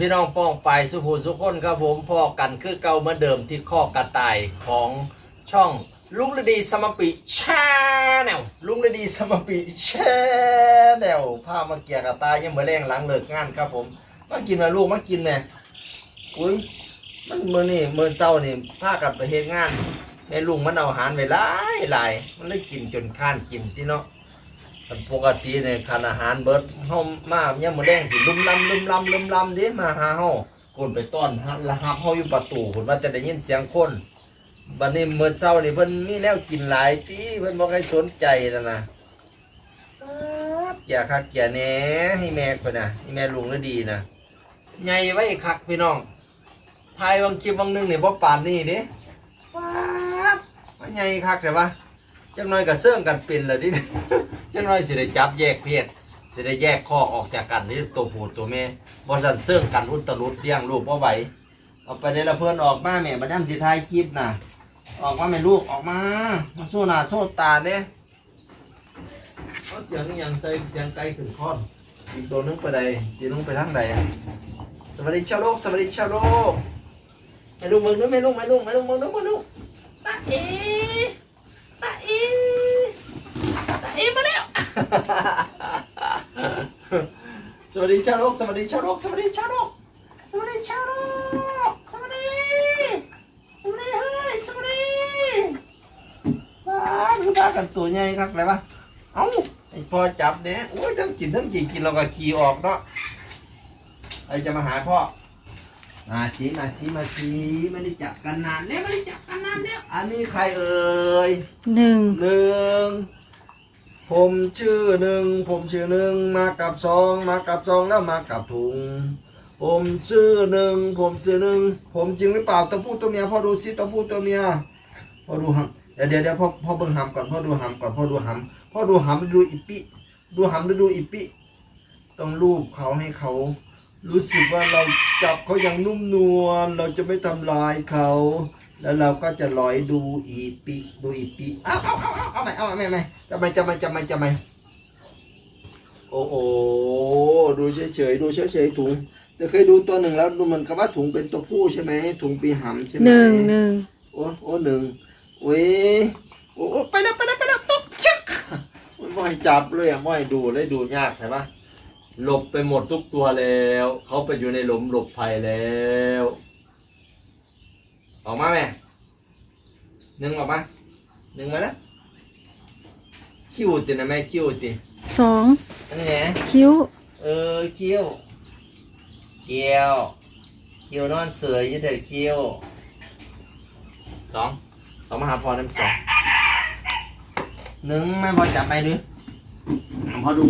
พี่น้องป้องไปสุภูสุคนครับผมพอกันคือเก่าเมือเดิมที่ข้อกระต่ายของช่องลุงฤดีสมปิชาแนลลุงฤดีสมปิชาแนลพามาเกี่ยกระต่ายยังเหมือนแรงหลังเลิกงานครับผมมากินมาลูกมากินแม่อุ้ยมันมือนี่มือเศร้านี่พากันไปเฮ็ดงานในลุงมันเอาอาหารไปหลายหลายมันเลยกินจนข้านกินที่เนาะ มันปกติในคานอาหารเบิดเฮามาเนี่ยามมื้อแรงสิลุ่มลำลุ่มลำลุ่มลำเด้มาหาเฮาคนไปต้อนฮะละฮับเฮาอยู่ประตูเพิ่นว่าจะได้ยินเสียงคนบัดนี้มื้อเช้านี่เพิ่นมีแนวกินหลายติเพิ่นบ่ค่อยสนใจนั่นน่ะเกียคักเกียแหน่ให้แม่เพิ่นน่ะให้แม่ลุงแล้วดีน่ะใหญ่ไว้คักพี่น้องทายบางคลิปบางหนึงนี่บ่ปานนี้เด้ป๊าดมันใหญ่คักแต่ว่า จักหน่อยก็เสื่องกันเป็นแล้วดิ จังน้อยสิได้จับแยกเพศสิได้แยกข้อออกจากกันนี่ตัวผู้ตัวแม่บ่สันเสื่องกันอุตรุดเลี้ยงลูกบ่ไหวเอาไปได้ละเพิ่นออกมาแม่บัดยามสิถ่ายคลิปน่ะ ออกมาแม่ลูกออกมามาสู้หน้าสู้ตาเด้เอาเสียงอีหยังใส่เสียงไกลถึงคอนอีกตัวนึงไปใดอีกตัวหนึงไปทางใดอะสวัสดีชาวโลกสวัสดีชาวโลกแม่ลูกมึงด้วยแม่ลูกแม่ลูกแม่ลูกมึงด้วยแม่ลูกตาเอตาเอ ตาเอมาแล้ว สวัส ดีชาวโลกสวัสดีชาวโลกสวัสดีชาวโลกสวัสดีชาวโลกสวัสดีสวัสดีเฮ้ยสวัสดีว้าวดูตากันตัวใหญ่ครับอะไรปะเอ้าไอพอจับเนี่ยโอ้ยทั้งกินทั้งขี่กินเราก็ขี่ออกเนาะไอจะมาหาพ่อมาสิมาสิมาสิไม่ได้จับกันนานแล้วไม่ได้จับกันนานแล้วอันนี้ใครเอ่ยหนึ่งหนึ่ง ผมชื่อหนึ่งผมชื่อหนึ่งมากับสองมากับสองแล้วมากับถุง ผมชื่อหนึ่งผมชื่อหนึ่งผมจริงหรือเปล่าตัวผู้ตัวเมียพ่อดูสิตัวผู้ตัวเมียพ่อดูหำเดี๋ยวเดี๋ยวเดี๋ยวพ่อพ่อเบิ่งหำก่อนพ่อดูหำก่อนพ่อดูหำพ่อดูหำดูอีปิดูหำแล้วดูอีปิต้องรูปเขาให้เขา รู้สึกว่าเราจับเขาอย่างนุ่มนวลเราจะไม่ทำลายเขา แล้วเราก็จะลอยดูอีปิดูอีปิเอาเอาเอาเอาเอาใหม่เอาใหม่เอาใหม่จะไม่จะไม่จะไม่จะไม่โอ้โหดูเฉยเฉยๆดูเฉยเฉยๆถุงจะเคยดูตัวหนึ่งแล้วดูเหมือนกับว่าถุงเป็นตัวผู้ใช่ไหมถุงปีหำใช่ไหมหนึ่งหนึ่งโอ้โอ้หนึ่งเว้ยโอ้โอ้ไปแล้วไปแล้วไปแล้วตุ๊กชักมันไม่ให้จับเลยอะไม่ให้ดูเลยดูยากใช่ปะหลบไปหมดทุกตัวแล้ว เขาไปอยู่ในหลุมหลบภัยแล้ว ออกมาแม่หนึ่งออกมาหนึ่งมาแล้วคิ้วตินะแม่คิ้วติสองอันนี้ไงคิ้ว เออคิ้วเกี้ยวคิ้วนอนเสืออยี่เถอะคิ้วสองสองมาหาพอน้ำสองหนึ่งแม่พอจับไปดูพอดู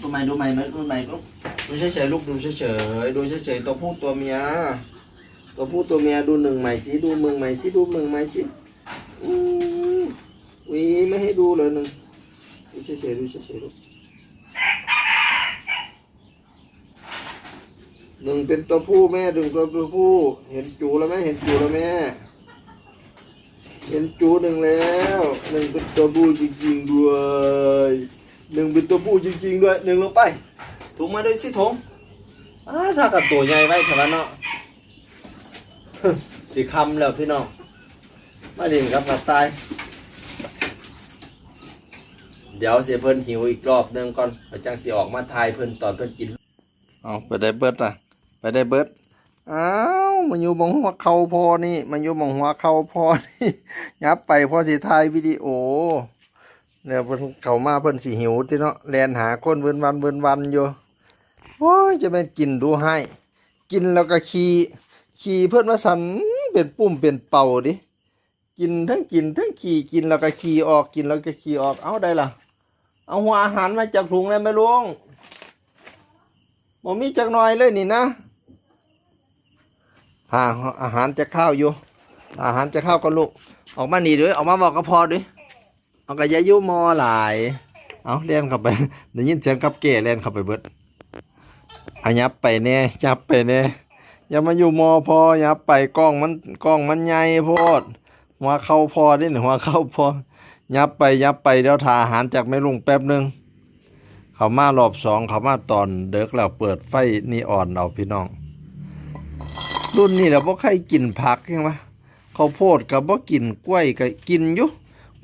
ดูใหม่ดูใหม่ไหมดูใหม่ลูกดูเฉยๆลูกดูเฉยๆดูเฉยๆตัวผู้ตัวเมีย ตัวผู้ตัวเมียดูหนึ่งใหม่สิดูมึงใหม่สิดูมึงใหม่สิอืมวีไม่ให้ดูเลยหนึ่งดูเฉยๆดูเฉยๆลูหนึ่งเป็นตัวผู้แม่หนึ่งตัวตัวผู้ เห็นจูแล้วไหมเห็นจูแล้วแม่เห็นจูหนึ่งแล้วหนึ่งเป็นตัวผู้จริงๆด้วยหนึ่งเป็นตัวผู้จริงๆด้วยหนึ่งลงไปถุงมาด้วยสิถุงอ้าถ้ากับตัวใหญ่ไว้เถอะวะเนาะ สีคำแล้วพี่น้องมาดินครับมาตาย เดี๋ยวเสียเพิ่นหิวอีกรอบหนึงก่อนไปจังสิออกมาทายเพิ่นตอนเพิ่นกินเอาไปได้เบิดอะ ไปได้เบิดอ้าวมาอยู่บงหัวเขาพอนี่มาอยู่บงหัวเขาพอนี่ ยับไปพอสิทายวิดีโอเนี่ยเพิ่นเขามาเพิ่นสิหิวติเนาะแลนหาคนเวินวันเวินวันอยู่โอ้ยจะเป็นกินดูให้ กินแล้วก็ขี่ ขี่เพื่อนว่าสันเป็นปุ่มเป็นเป่าดิกินทั้งกินทั้งขี่กินแล้วก็ขี่ออกกินแล้วก็ขี่ออกเอาได้ล่ะ เอาหัวอาหารมาจากถุงเลยไหมลุงบ่มีจักหน่อยเลยนี่นะหาอาหารจะข้าวอยู่ อาหารจะข้าวก็ลูกออกมาหนีด้วยออกมาบอกก็พอด้วยเอากระยายุมอหลาย เอาเล่นเข้าไปได้ยินเสียงกับเก๋เล่นเข้าไปเบิดอายับไปแน่ยับไปแน่ อย่ามาอยู่มอพออย่าไปกล้องมันกล้องมันใหญ่โพดหัวเข้าพอได้หนึ่งหัวเข้าพอยับไปยับไปเดี๋ยวทาอาหารจากไม่ลุงแป๊บหนึงเขามารอบสองเขามาตอนเด็กแล้วเปิดไฟนีออนเอาพี่น้อง รุ่นนี้แหละบ่ใครกินผักยังวะข้าโพดกับบ่กินกล้วยก็กินอยู่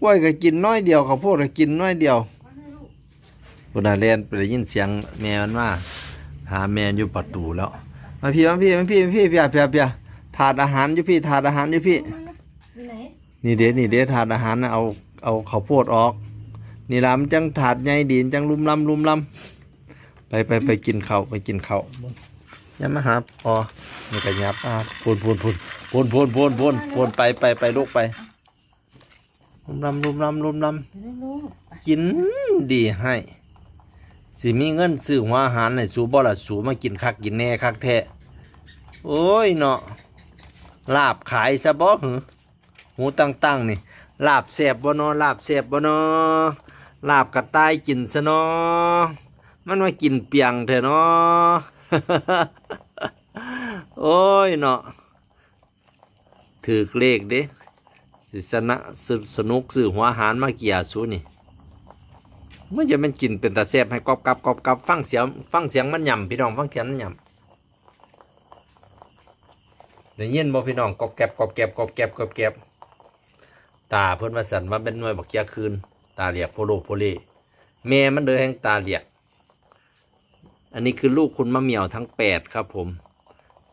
กล้วยก็กินน้อยเดียวเขาโพดก็กินน้อยเดียวคุณอาเรนไปได้ยินเสียงแม่มันมาหาแม่อยู่ประตูแล้ว มาพี่มาพี่มาพี่มาพี่พี่พี่พี่ถาดอาหารอยู่พี่ถาดอาหารอยู่พี่อยู่ไหนนี่เด้นี่เด้ถาดอาหารนะเอาเอาข้าวโพดออก นี่ลำจังถาดใหญ่ดีนจังลุมลำลุมลำไปไปไปกินข้าวไปกินข้าวอยังมาหาพอนี่ก็ยับอะพูนพูนพูนพูนพูนพูนพูนพูนไปไปไปลูกไปลุมลำลุมลำลุมลไปได้ลูกไปำกินดีให้ สิมีเงินซื้อหัวอาหารในสูบ่ละสูมากินคักกินแน่คักแท้โอ้ยเนาะลาบขายซะบ่หือหูตั้งๆนี่ลาบแสบบ่นอลาบแสบบ่นอลาบกระต่ายกินซะนอมันมากินเปียงเถอะนอโอ้ยเนาะถือเลขเด้สนะสนุกสื่อหัวอาหารมาเกี่ยสูนี่ เมื่อจะมันกินเป็นตาแสบให้กรอบกรับกรอบกรับฟังเสียงฟังเสียงมันย่ำพี่น้องฟังเสียงมันย่ำได้ยินบ่พี่น้องกรอบแกบกรอบแกบกรอบแกบกรอบแกบตาเพิ่นว่าสั่นว่าเป็นหน่วยบักเกียคืน ตาเหลียกโพโลโพเลแม่มันเลยแห่งตาเหลียก อันนี้คือลูกคุณมะเหมี่ยวทั้งแปดครับผม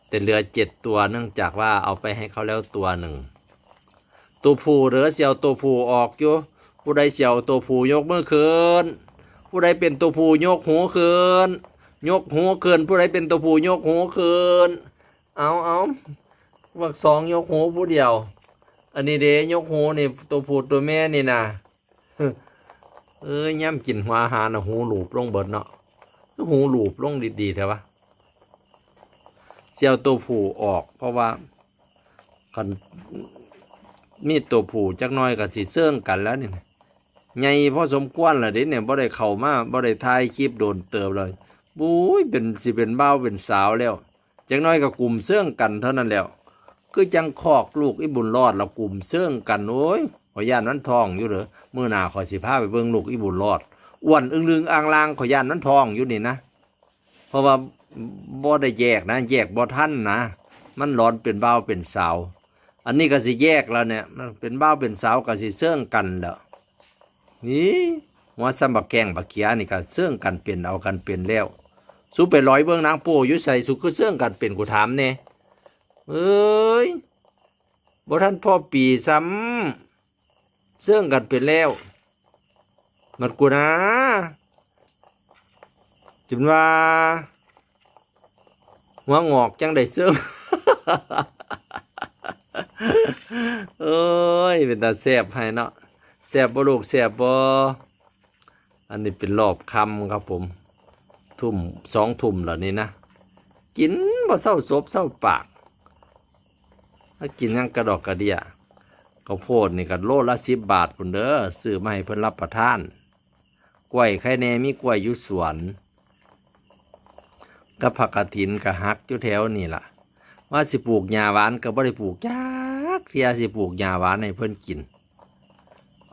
แต่เหลือเจ็ดตัวเนื่องจากว่าเอาไปให้เขาแล้วตัวหนึ่งตัวผู้เหลือเสียวตัวผู้ออกอยู่ ผู้ใดเสียวตัวผู้ยกมือคืนผู้ใดเป็นตัวผู้ยกหูคืนยกหูคืนผู้ใดเป็นตัวผู้ยกหูคืนเอาเอาวักสองยกหูผู้เดียว อันนี้เด้ยกหูนี่ตัวผู้ตัวแม่นี่นะเอ้ยย่ำกินหัวอาหารนะหูหลูบลงเบิดเนาะหูหลูบลงดีๆแถวะเสียวตัวผู้ออก เพราะว่าคันมีตัวผู้จักหน้อยกับสีเสื่องกันแล้วนี่นะ ใหญ่พอสมควรและเด้เนี่ยบ่ได้เข้ามาบ่ได้ถ่ายคลิปโดนเติบเลยบุ้ยเป็นสิเป็นเบ้าเป็นสาวแล้วจักหน้อยกับกลุ่มเสื่องกันเท่านั้นแล้วคือจังคอกลูกอีบุญรอดเรากลุ่มเสื่องกันโอ้ยขอยย่านนั้นทองอยู่เหรอเมื่อหนาขอยสิพาไปเบิ่งลูกอีบุญรอดอ้วนอึงลึงอ่างลางขอยย่านนั้นทองอยู่นี่นะ เพราะว่าบ่ได้แยกนะแยกบ่ท่านนะ มันร้อนเป็นบ้าเป็นสาว อันนี้ก็สิแยกแล้วเนี่ยมันเป็นบ้าเป็นสาวก็สิเสื่องกันแล้ว นี่หัวซ้ำบักแกงบักเขียนี่ก็เสื่องกันเป็นเอากันเป็นแล้วสู้ไปร้อยเบื้องนางโป้ยู่ใส่สุคือเสื่องกันเป็นกูถามแน่เอ้ยบ่ท่านพ่อปีซ้ำเสื่องกันเป็นแล้วมันกูนะจุนว่าหัวงอกจังได้เสื่องเอ้ยเป็นตาแสบให้เนาะ แสบบ่ลูกแสบบ่อันนี้เป็นรอบคำครับผม ทุ่มสองทุ่มเหล่านี้นะ กินบ่เศร้าศพเศร้าปากถ้ากินยังกระดอกกระเดียข้าวโพดนี่ก็โลละสิบบาทพุ่นเด้อซื้อมาให้เพิ่นรับประทาน กล้วยไข่แนมีกล้วยอยู่สวนกับผักกระถินกับฮักอยู่แถวนี่ล่ะ ว่าสิปลูกหญ้าหวานก็บ่ได้ปลูกจักเทียสิปลูกหญ้าหวานให้เพิ่นกิน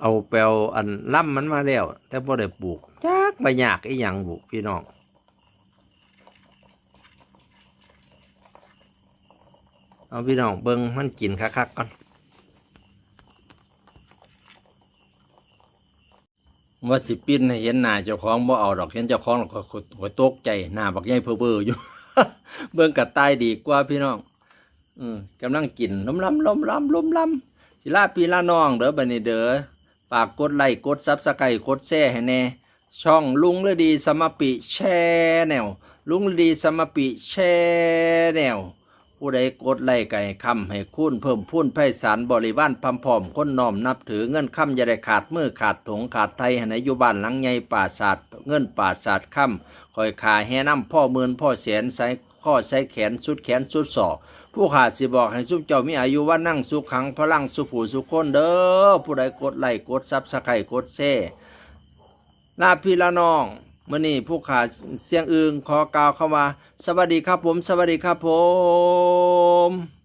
เอาแปลวอันล่ำมันมาแล้ว แต่บ่ได้ปลูกจักใบยากอีหยังบุพี่น้องเอาพี่น้องเบิ้งมันกินคักๆก่อนว่าสิปิ้นเห็นหน้าเจ้าของบ่เอาดอกเห็นเจ้าของแล้วก็ก็ตกใจหน้าบักใหญ่เพ้อเบออยู่ เบิ่งกัดตายดีกว่าพี่น้อง อืมกำลังกินล้มล้ำล้มล้ำล้มล้ำสิลาพี่ลาน้องเด้อบัดนี้เด้อ ฝากกดไลค์กดซับสไครต์กดแชร์ให้แน่ ช่องลุงฤดีสมปิแชแนวลุงฤดีสมปิแชแนวผู้ใดกดไล่ไก่คำให้คุณเพิ่มพูนไพศาลบริวารพัมพร้อมคนน้อมนับถือเงินคำอย่าได้ขาดมือขาดถงขาดไทยให้ในอยู่บ้านหลังใหญ่ป่าศาสตร์เงินป่าศาสตร์คำคอยขาแห่น้ำพ่อหมื่นพ่อแสนใส่ข้อใส่แขนสุดแขนสุดศอก ผู้ขาดสิบอกให้สุขเจ้ามีอายุว่านั่งสุขขังพลังสุขผูสุขคนเด้อผู้ใดกดไล่กดซับสไครต์กดแซ่ลาพี่ละน้องมื่อนี้ผู้ขาดเสียงอื่นขอกล่าวเข้ามาสวัสดีครับผม สวัสดีครับผม